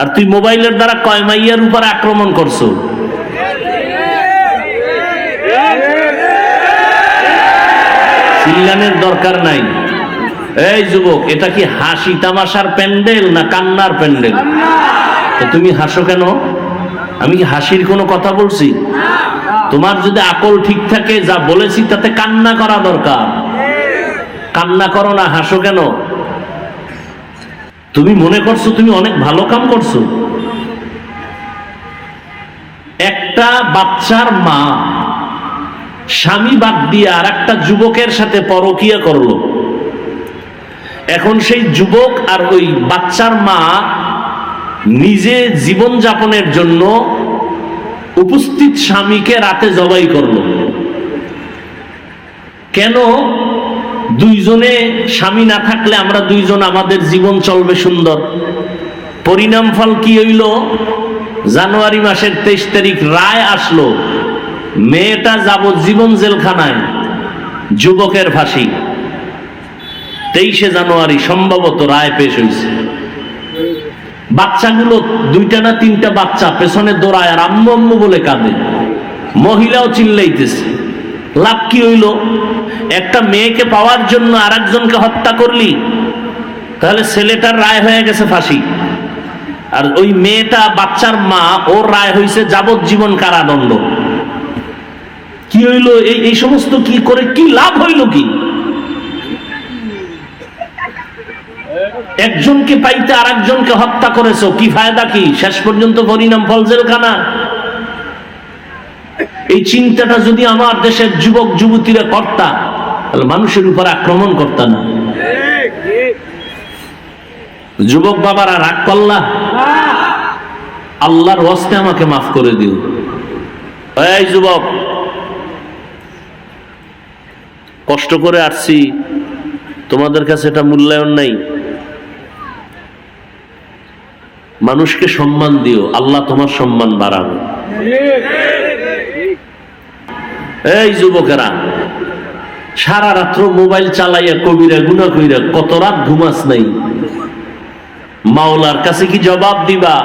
আর তুই মোবাইলের দ্বারা কয় মাইয়ার উপর আক্রমণ করছ? দরকার নাই। এই যুবক, এটা কি হাসি তামাশার প্যান্ডেল না কান্নার প্যান্ডেল? তুমি হাসো কেন? আমি কি হাসির কোনো কথা বলছি? তোমার যদি আকল ঠিক থাকে, যা বলেছি তাতে কান্না করা দরকার। কান্না করো না, হাসো কেন? তুমি মনে করছ তুমি অনেক ভালো কাম করছ? একটা বাচ্চার মা স্বামী বাদ দিয়ে আর একটা যুবকের সাথে পরকিয়া করল। এখন সেই যুবক আর ওই বাচ্চার মা নিজে জীবন যাপনের জন্য উপস্থিত স্বামীকে রাতে জবাই করল। কেন? দুইজনে স্বামী না থাকলে আমরা দুইজন আমাদের জীবন চলবে সুন্দর। পরিণাম ফল কি হইল? জানুয়ারি মাসের তেইশ তারিখ রায় আসলো। মেয়েটা যাবজ্জীবন জেলখানায়, যুবকের ফাঁসি। তেইশে জানুয়ারি সম্ভবত রায় পেশ হয়েছে বাচ্চাগুলো দুইটা না তিনটা বাচ্চা পেছনে দৌড়ায় আর আম্মু আম্মু বলে কাঁদে। মহিলাও চিল্লাইতেছে। লাভ কি হইল? একটা মেয়েকে পাওয়ার জন্য আরেকজনকে হত্যা করলি, তাহলে ছেলেটার রায় হয়ে গেছে ফাঁসি। আর ওই মেয়েটা, বাচ্চার মা, ওর রায় হয়েছে যাবজ্জীবন কারাদণ্ড। কি হইল? এই এই সমস্ত কি করে কি লাভ হইল কি? একজনকে পাইতে আর একজনকে হত্যা করেছ, কি ফায়দা কি? শেষ পর্যন্ত পরিণাম ফল জেলখানা এই চিন্তাটা যদি আমার দেশের যুবক, যুবতীরা করতা, তাহলে মানুষের উপর আক্রমণ করতা না। যুবক বাবারা, রাগ করলা? আল্লাহর হস্তে আমাকে মাফ করে দিও। এই যুবক, কষ্ট করে আসছি, তোমাদের কাছে এটা মূল্যায়ন নাই। মানুষকে সম্মান দিও, আল্লাহ তোমার সম্মান বাড়াবে। এই যুবকেরা, সারা রাত্র মোবাইল চালাইয়া কবিরা গুনা কইরা, কত রাত ঘুমাস নাই? মাওলার কাছে কি জবাব দিবা?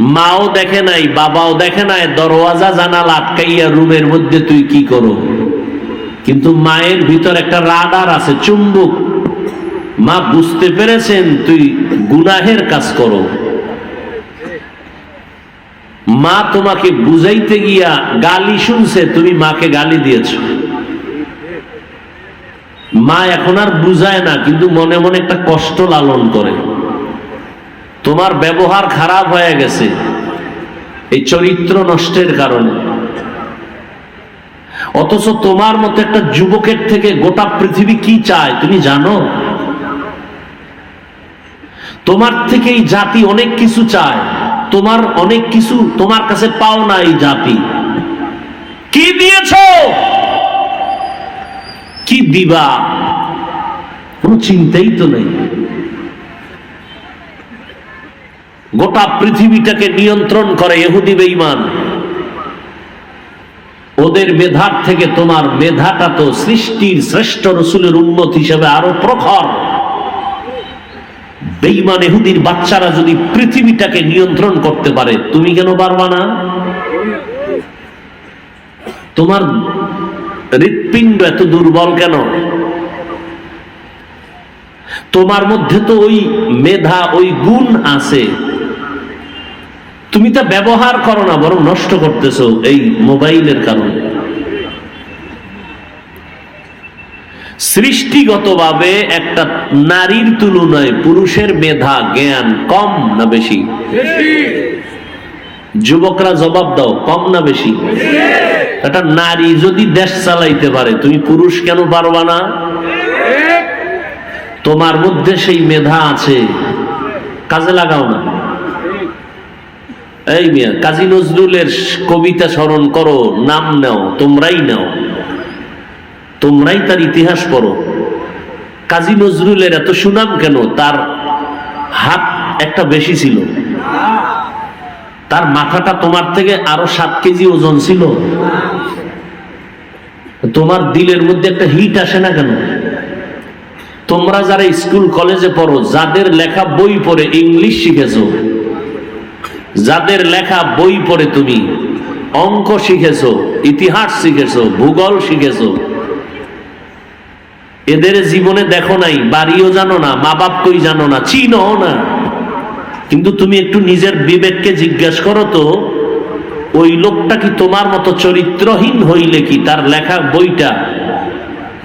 মাও দেখে নাই, বাবাও দেখে নাই, দরওয়াজা, জানালা আটকাইয়া রুমের মধ্যে তুই কি করো? কিন্তু মায়ের ভিতর একটা রাডার আছে, চুম্বক। মা বুঝতে পেরেছেন তুই গুনাহের কাজ করো। মা তোমাকে বুঝাইতে গিয়া গালি শুনছে, তুমি মাকে গালি দিয়েছ। মা এখন আর বুঝায় না, কিন্তু মনে মনে একটা কষ্ট লালন করে। তোমার ব্যবহার খারাপ হয়ে গেছে, এই চরিত্র নষ্টের কারণে। অথচ তোমার মতো একটা যুবকের থেকে গোটা পৃথিবী কি চায়, তুমি জানো? তোমার থেকে এই জাতি অনেক কিছু চায়। তোমার অনেক কিছু তোমার কাছে পাও না এই জাতি। কি দিয়েছ? কি দিবা? কোন চিন্তাই তো নেই। গোটা পৃথিবীটাকে নিয়ন্ত্রণ করে এহুদি বেঈমান। ওদের মেধার থেকে তোমার মেধাটা তো সৃষ্টির শ্রেষ্ঠ রসুলের উন্নত হিসেবে আরও প্রখর। বেঈমান এহুদির বাচ্চারা যদি পৃথিবীটাকে নিয়ন্ত্রণ করতে পারে, তুমি কেন পারবা না? তোমার হৃৎপিণ্ড এত দুর্বল কেন? তোমার মধ্যে তো ওই মেধা, ওই গুণ আছে। তুমি তা ব্যবহার করো না, বরং নষ্ট করতেছো এই মোবাইলের কারণে। সৃষ্টিগতভাবে একটা নারীর তুলনায় পুরুষের মেধা, জ্ঞান কম না বেশি? যুবকরা জবাব দাও, কম না বেশি? একটা নারী যদি দেশ চালাইতে পারে, তুমি পুরুষ কেন পারবা না? তোমার মধ্যে সেই মেধা আছে, কাজে লাগাও না। এই মিয়া, কাজী নজরুলের কবিতা স্মরণ করো, নাম নাও, তোমরাই নাও। তোমরাই তার ইতিহাস পড়ো। কাজী নজরুলের এত সুনাম কেন? তার হাত একটা বেশি ছিল। তার মাথাটা তোমার থেকে আরও সাত কেজি ওজন ছিল। তোমার দিলের মধ্যে একটা হিট আসে না কেন? তোমরা যারা স্কুল, কলেজে পড়ো, যাদের লেখা বই পড়ে ইংলিশ শিখেছো, যাদের লেখা বই পড়ে তুমি, অঙ্ক শিখেছো, ইতিহাস শিখেছো, ভূগোল শিখেছো এদের জীবনে দেখো নাই, বাড়িও জানো না মা বাপ কই জানো না চিনো না। কিন্তু তুমি একটু নিজের বিবেককে জিজ্ঞাসা করো তো, ওই লোকটা কি তোমার মতো চরিত্রহীন হইলে কি তার লেখা বইটা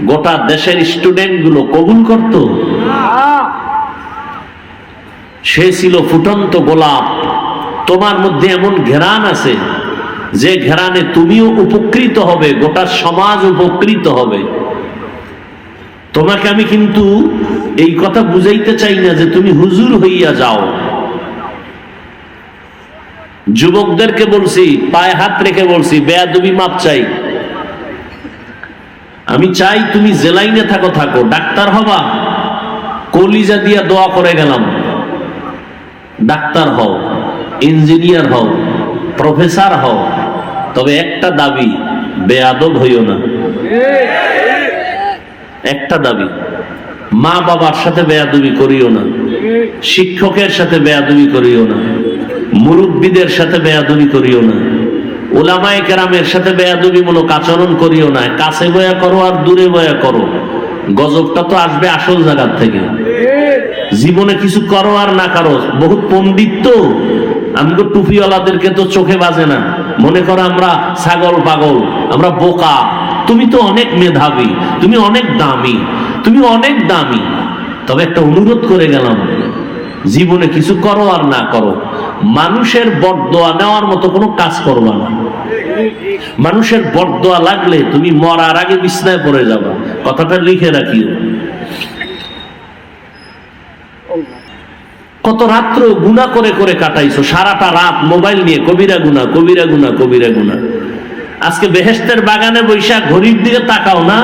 গোটা দেশের স্টুডেন্টগুলো কবুল করত? সে ছিল ফুটন্ত গোলাপ। তোমার মধ্যে এমন ঘেরান আছে, যে ঘেরানে তুমিও উপকৃত হবে, গোটা সমাজ উপকৃত হবে। তোমাকে আমি কিন্তু এই কথা বুঝাইতে চাই না যে তুমি হুজুর হইয়া যাও। যুবকদেরকে বলছি, পায়ে হাত রেখে বলছি বেয়া বেয়াদবি মাপ চাই। আমি চাই তুমি জেলাইনে থাকো থাকো, ডাক্তার হবা। কলিজা দিয়া দোয়া করে গেলাম। ডাক্তার হও, ইঞ্জিনিয়ার হও, প্রফেসর হও, তবে একটা দাবি, বেয়াদব হইও না। একটা দাবি, মা বাবার সাথে বেয়াদবি করিও না, শিক্ষকের সাথে বেয়াদবি করিও না, মুরব্বীদের সাথে বেয়াদবি করিও না, ওলামায়ে কেরামের সাথে বেয়াদবিমূলক আচরণ করিও না, কাছে বয়া করো আর দূরে বয়া করো। গজবটা তো আসবে আসল জায়গার থেকে। জীবনে কিছু করো আর না করো, বহুত পণ্ডিত তো। আমি তো টুপিওয়ালাদেরকে তো চোখে বাজে না। মনে করো আমরা ছাগল পাগল, আমরা বোকা। তুমি তো অনেক মেধাবী, তুমি অনেক দামি, তুমি অনেক দামি। তবে একটা অনুরোধ করে গেলাম, জীবনে কিছু করো আর না করো। মানুষের বরদোয়া নেওয়ার মতো কোনো কাজ করবা না। মানুষের বরদোয়া লাগলে তুমি মরার আগে বিছনায় পড়ে যাবা। কথাটা লিখে রাখিও। কত রাত্র গুণা করে করে কাটাইছো, সারাটা রাত মোবাইল নিয়ে কবিরা গুনা কবিরা গুনা কবিরা গুনা আজকে বেহেস্তের বাগানে বৈশা ঘড়ির দিকে তাকাও না।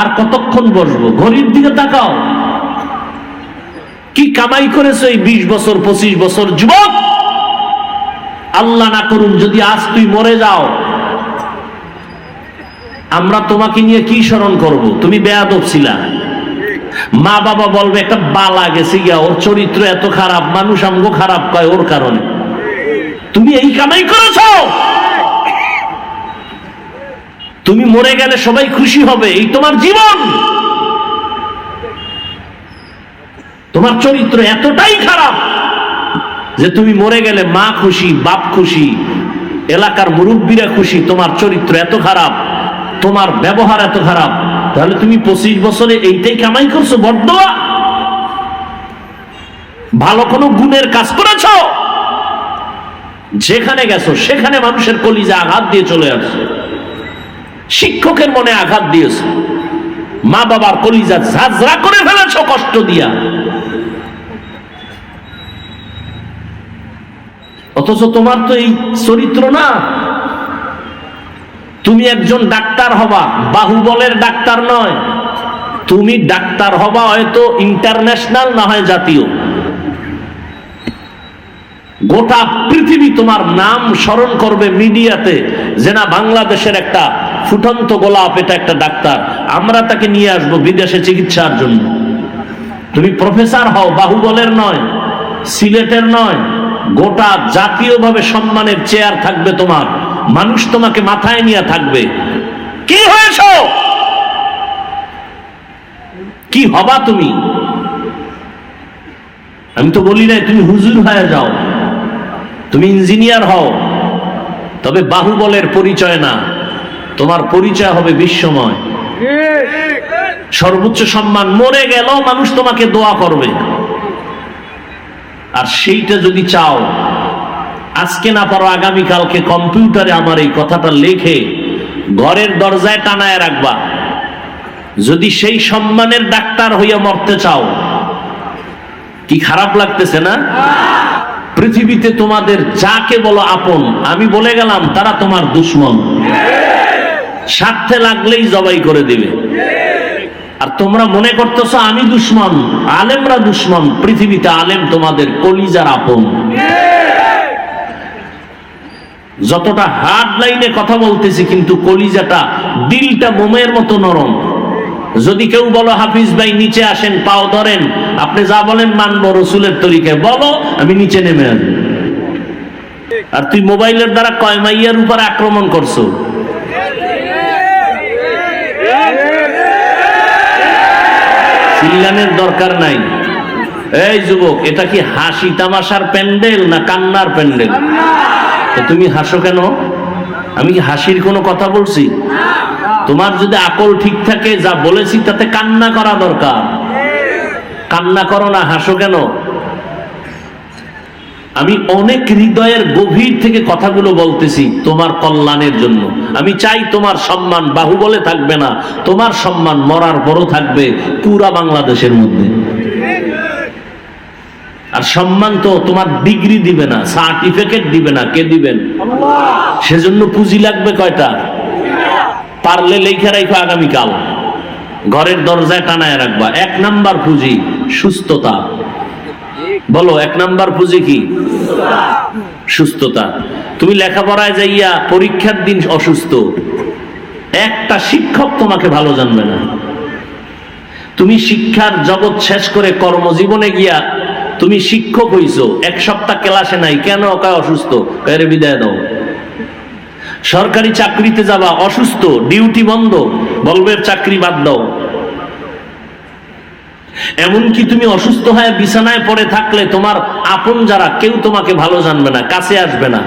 আর কতক্ষণ বসবো? ঘড়ির দিকে তাকাও। কি কামাই করেছ এই বিশ বছর, পঁচিশ বছর? যুবক, আল্লাহ না করুন, যদি আজ তুই মরে যাও, আমরা তোমাকে নিয়ে কি স্মরণ করব? তুমি বেয়াদব ছিলা। মা বাবা বলবে, একটা বালা গেছে গিয়া, ওর চরিত্র এত খারাপ, মানুষ আমগো খারাপ কয়, ওর কারণে। তুমি এই কামাই করেছ? তুমি মরে গেলে সবাই খুশি হবে, এই তোমার জীবন। তোমার চরিত্র এতটাই খারাপ যে তুমি মরে গেলে মা খুশি, বাপ খুশি, এলাকার মুরব্বীরা খুশি, তোমার চরিত্র এত খারাপ, তোমার ব্যবহার এত খারাপ। তাহলে তুমি পঁচিশ বছরে এইটাই কামাই করছ বর্দোয়া ভালো কোনো গুণের কাজ করেছ? যেখানে গেছো, সেখানে মানুষের কলিজা আঘাত দিয়ে চলে আসছে। শিক্ষকের মনে আঘাত দিয়েছে। মা বাবার কলিজা ঝাঁঝরা করে ফেলেছ কষ্ট দিয়া। অথচ তোমার তো এই চরিত্র না। তুমি একজন ডাক্তার হবা বাহুবলের ডাক্তার নয়। তুমি ডাক্তার হবা হয়তো ইন্টারন্যাশনাল না হয় জাতীয়। গোটা পৃথিবী তোমার নাম স্মরণ করবে মিডিয়াতে, যে না বাংলাদেশের একটা ফুটন্ত গোলাপ, এটা একটা ডাক্তার। আমরা তাকে নিয়ে আসব বিদেশে চিকিৎসার জন্য। তুমি প্রফেসর হও, বাহুবলের নয়, সিলেটের নয়, গোটা জাতীয়ভাবে সম্মানের চেয়ার থাকবে তোমার। মানুষ তোমাকে মাথায় নিয়ে থাকবে। কি হয়েছ? কি হবা তুমি? আমি তো বলি নাই, তুমি হুজুর হয়ে যাও। তুমি ইঞ্জিনিয়ার হও। তবে বাহুবলের পরিচয় না। তোমার পরিচয় হবে বিশ্বময়। সর্বোচ্চ সম্মান, মরে গেল মানুষ তোমাকে দোয়া করবে। আর সেইটা যদি চাও, আজকে না পারো, আগামীকালকে কম্পিউটারে আমার এই কথাটা লেখে ঘরের দরজায় টানায় রাখবা। যদি সেই সম্মানের ডাক্তার হইয়া মরতে চাও, কি খারাপ লাগতেছে না? পৃথিবীতে তোমাদের যাকে বলো আপন, আমি বলে গেলাম, তারা তোমার দুশ্মন। স্বার্থে লাগলেই জবাই করে দিবে। আর তোমরা মনে করতেছো, আমি দুশ্মন, আলেমরা দুশ্মন, পৃথিবীতে আলেম তোমাদের কলিজার আপন। যতটা হার্ড লাইনে কথা বলতেছি, কিন্তু কলিজাটা দিলটা মোমের মতো নরম। যদি কেউ বলো, হাফিজ ভাই, নিচে আসেন, পাও ধরেন, আপনি যা বলেন মানবো, রসুলের তরিকায়। বলো, আমি নিচে নেমে আর তুই মোবাইলের দ্বারা কয় মাইয়ার উপর আক্রমণ করছ? চিল্লানের দরকার নাই। এই যুবক, এটা কি হাসি তামাশার প্যান্ডেল না কান্নার প্যান্ডেল? তুমি হাসো কেন? আমি কি হাসির কোনো কথা বলছি? তোমার যদি আকল ঠিক থাকে, যা বলেছি তাতে কান্না করা দরকার। কান্না করো না, হাসো কেন? আমি অনেক হৃদয়ের গভীর থেকে কথাগুলো বলতেছি তোমার কল্যাণের জন্য। আমি চাই তোমার সম্মান বাহুবলে থাকবে না, তোমার সম্মান মরার পরও থাকবে পুরা বাংলাদেশের মধ্যে। আর সম্মান তো তোমার ডিগ্রি দিবে না, সার্টিফিকেট দিবে না, কে দিবেন? সেজন্য পুঁজি লাগবে কয়টা? পারলে লেখা রাখো আগামীকাল। ঘরের দরজায় টানায় রাখবা। এক নাম্বার পুঁজি, সুস্থতা। বলো, এক নাম্বার পুঁজি কি? সুস্থতা। তুমি লেখাপড়ায় যাইয়া পরীক্ষার দিন অসুস্থ। একটা শিক্ষক তোমাকে ভালো জানবে না। তুমি শিক্ষার জগৎ শেষ করে কর্মজীবনে গিয়া তুমি শিক্ষক হইছো। এক সপ্তাহ ক্লাসে নাই, কেন কয় অসুস্থ? কয়ের বিদায় দাও। সরকারি চাকরিতে যাবা, অসুস্থ, ডিউটি বন্ধ, বলবে চাকরি বাদ দাও। এমনকি তুমি অসুস্থ হয়ে বিছানায় পড়ে থাকলে তোমার আপন যারা, কেউ তোমাকে ভালো জানবে না, কাছে আসবে না।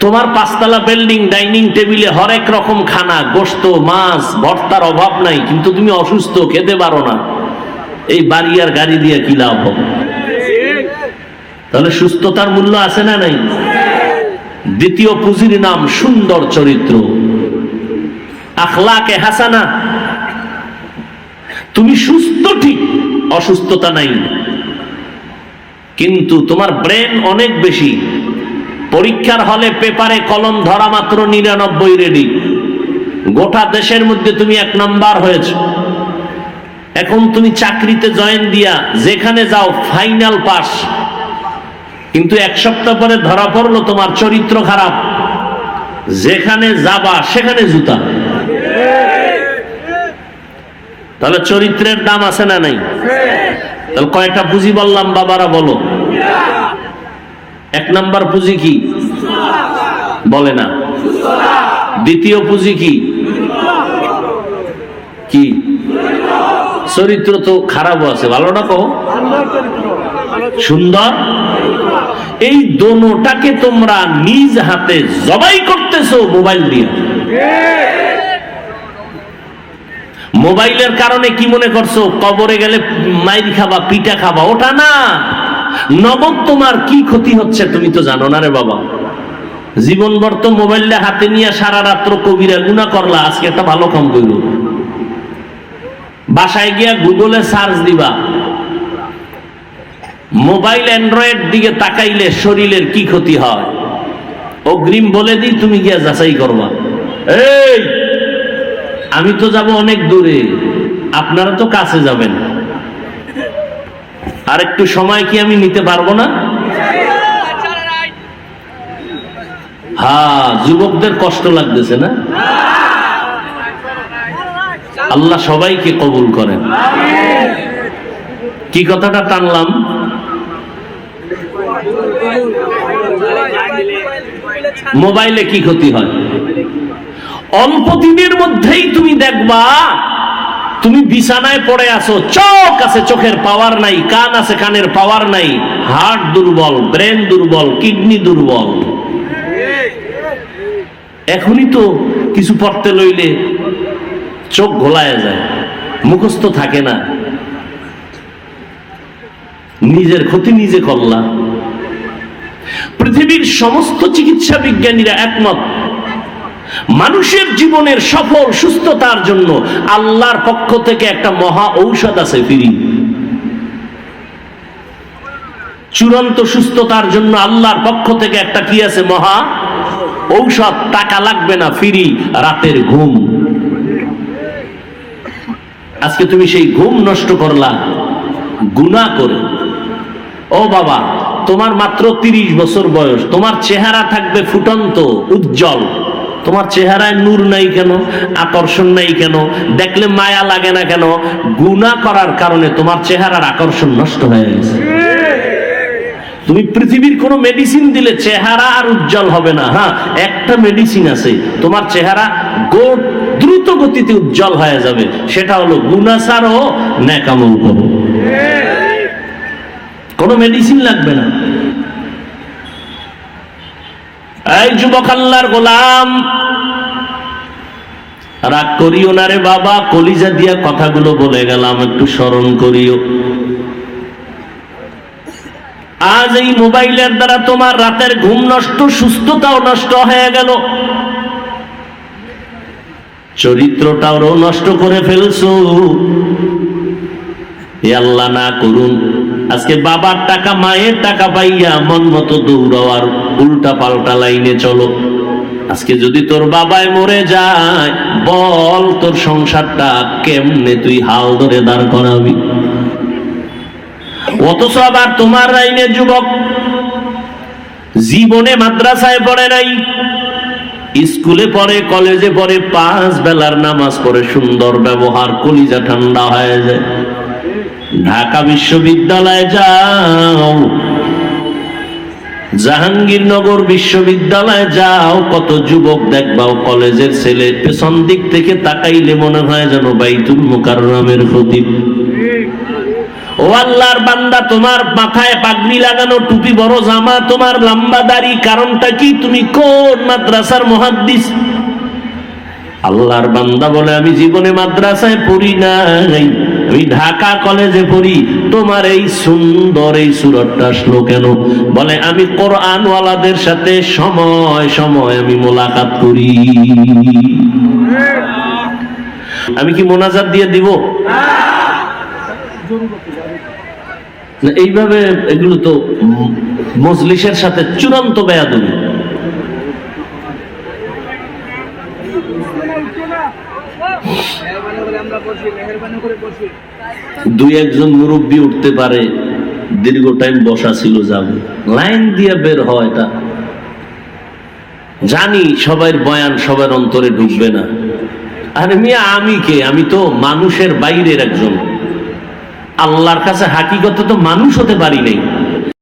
তোমার পাঁচতলা বিল্ডিং, ডাইনিং টেবিলে হরেক রকম খানা গোস্ত মাছ, ভর্তার অভাব নাই, কিন্তু তুমি অসুস্থ, খেতে পারো না। এই বাড়ি আর গাড়ি দিয়ে কি লাভ হবে? তাহলে সুস্থতার মূল্য আছে না নাই? দ্বিতীয় পুঁজির নাম সুন্দর চরিত্র। আখলাকে হাসানা তুমি সুস্থ ঠিক, অসুস্থতা নাই। কিন্তু তোমার ব্রেন অনেক বেশি। পরীক্ষার হলে পেপারে কলম ধরা মাত্র নিরানব্বই রেডি। গোটা দেশের মধ্যে তুমি এক নাম্বার হয়েছ। এখন তুমি চাকরিতে জয়েন দিয়া যেখানে যাও ফাইনাল পাস। কিন্তু এক সপ্তাহ পরে ধরা পড়ল তোমার চরিত্র খারাপ। যেখানে যাবা সেখানে জুতা। তাহলে চরিত্রের দাম আছে না নাই? তাহলে কয়টা পুঁজি বললাম বাবারা বলো। এক নাম্বার পুঁজি কি? বলে না। দ্বিতীয় পুঁজি কি? কি? চরিত্র তো খারাপও আছে, ভালো না কো সুন্দর? এই দোনোটাকে তোমরা নিজ হাতে জবাই করতেছো মোবাইল দিয়ে। মোবাইলের কারণে কি মনে করছ? কবরে গেলে মাইর খাবা, পিঠা খাবা, ওটা না। নগদ তোমার কি ক্ষতি হচ্ছে তুমি তো জানো না রে বাবা। জীবনভর তো মোবাইলটা হাতে নিয়ে সারা রাত্র কবিরা গুণা করলা, আজকে একটা ভালো কাম করল বাসায় গিয়া গুগলে সার্চ দিবা। মোবাইল অ্যান্ড্রয়েড দিকে তাকাইলে শরীরের কি ক্ষতি হয়? অগ্রিম বলে দিই, তুমি গিয়া যাচাই করবা। এই! আমি তো যাব অনেক দূরে। আপনারা তো কাছে যাবেন। আর একটু সময় কি আমি নিতে পারব না? হ্যাঁ যুবকদের কষ্ট লাগতেছে না? আল্লাহ সবাইকে কবুল করেন। কি কথাটা টানলাম? মোবাইলে কি ক্ষতি হয়? অল্প দিনের মধ্যেই তুমি দেখবা, তুমি বিছানায় পড়ে আছো, চোখ আছে চোখের পাওয়ার নাই, কান আছে কানের পাওয়ার নাই, হার্ট দুর্বল, ব্রেন দুর্বল, কিডনি দুর্বল। এখনই তো কিছু পড়তে লইলে চোখ ঘোলায় যায়, মুখস্থ থাকে না। নিজের ক্ষতি নিজে করলা। পৃথিবীর সমস্ত চিকিৎসা বিজ্ঞানীরা একমত মানুষের জীবনের সফল সুস্থতার জন্য আল্লাহর পক্ষ থেকে একটা মহা ঔষধ আছে ফিরি চূড়ান্ত সুস্থতার জন্য আল্লাহর পক্ষ থেকে একটা কি আছে মহা ঔষধ? টাকা লাগবে না, ফিরি, রাতের ঘুম। আজকে তুমি সেই ঘুম নষ্ট করলা গুণা করে। ও বাবা, তোমার মাত্র তিরিশ বছর বয়স, তোমার চেহারা থাকবে ফুটন্ত, উজ্জ্বল। তোমার চেহারায় নূর নাই কেন? আকর্ষণ নাই কেন? দেখলে মায়া লাগে না কেন? গুণা করার কারণে তোমার চেহারার আকর্ষণ নষ্ট হয়ে গেছে। তুমি পৃথিবীর কোনো মেডিসিন দিলে চেহারা আর উজ্জ্বল হবে না। হ্যাঁ একটা মেডিসিন আছে, তোমার চেহারা দ্রুত গতিতে উজ্জ্বল হয়ে যাবে। সেটা হলো গুনাসার ও ন্যাকামল কোনো মেডিসিন লাগবে না। এই যুবক আল্লাহর গোলাম, রাগ করিও না রে বাবা, কলিজা দিয়া কথাগুলো বলে গেলাম, একটু স্মরণ করিও। আজ এই মোবাইলের দ্বারা তোমার রাতের ঘুম নষ্ট, সুস্থতাও নষ্ট হয়ে গেল। চরিত্রটাও নষ্ট করে ফেলছো। আল্লাহ না করুন। আজকে বাবার টাকা, মায়ের টাকা পাইয়া মন মতো দৌড়াও উল্টা পাল্টা লাইনে চলো। আজকে যদি তোর বাবায় মরে যায়, বল তোর সংসারটা কেমনে তুই হাল ধরে দাঁড় করাবি। অথচ আবার তোমার লাইনে যুবক, জীবনে মাদ্রাসায় পড়ে নাই, স্কুলে পড়ে, কলেজে পড়ে, পাঁচ বেলার নামাজ পড়ে, সুন্দর ব্যবহার, কলিজা ঠান্ডা হয়ে যায়। ঢাকা বিশ্ববিদ্যালয়ে যাও। জাহাঙ্গীরনগর বিশ্ববিদ্যালয়ে যাও। কত যুবক দেখবাও কলেজের ছেলে। পেছন দিক থেকে তাকাইলে মনে হয় যেন বাইতুল মুকাররমের খতিব। ও আল্লাহর বান্দা, তোমার মাথায় পাগড়ি লাগানো টুপি, বড় জামা, তোমার লম্বা দাড়ি, কারণটা কি? তুমি কোন মাদ্রাসার মহাদ্দিস? আল্লাহর বান্দা বলে, আমি জীবনে মাদ্রাসায় পড়ি নাই। আমি ঢাকা কলেজে পড়ি, তোমার এই সুন্দর এই সুরতটা আসলো কেন? বলে, আমি কোরআনওয়ালাদের সাথে সময় সময় আমি মোলাকাত করি। আমি কি মোনাজাত দিয়ে দিব? এইভাবে এগুলো তো ম- মজলিসের সাথে চূড়ান্ত বেয়াদবি। দুই একজন মুরব্বী উঠতে পারে, দীর্ঘ টাইম বসা ছিল যাবে। লাইন দিয়ে বের হয় এটা। জানি সবার বয়ান সবার অন্তরে ঢুকবে না। আরে মিয়া, আমি কে? আমি তো মানুষের বাইরের একজন। আল্লাহর কাছে হাকিগত তো মানুষ হতে পারি নাই।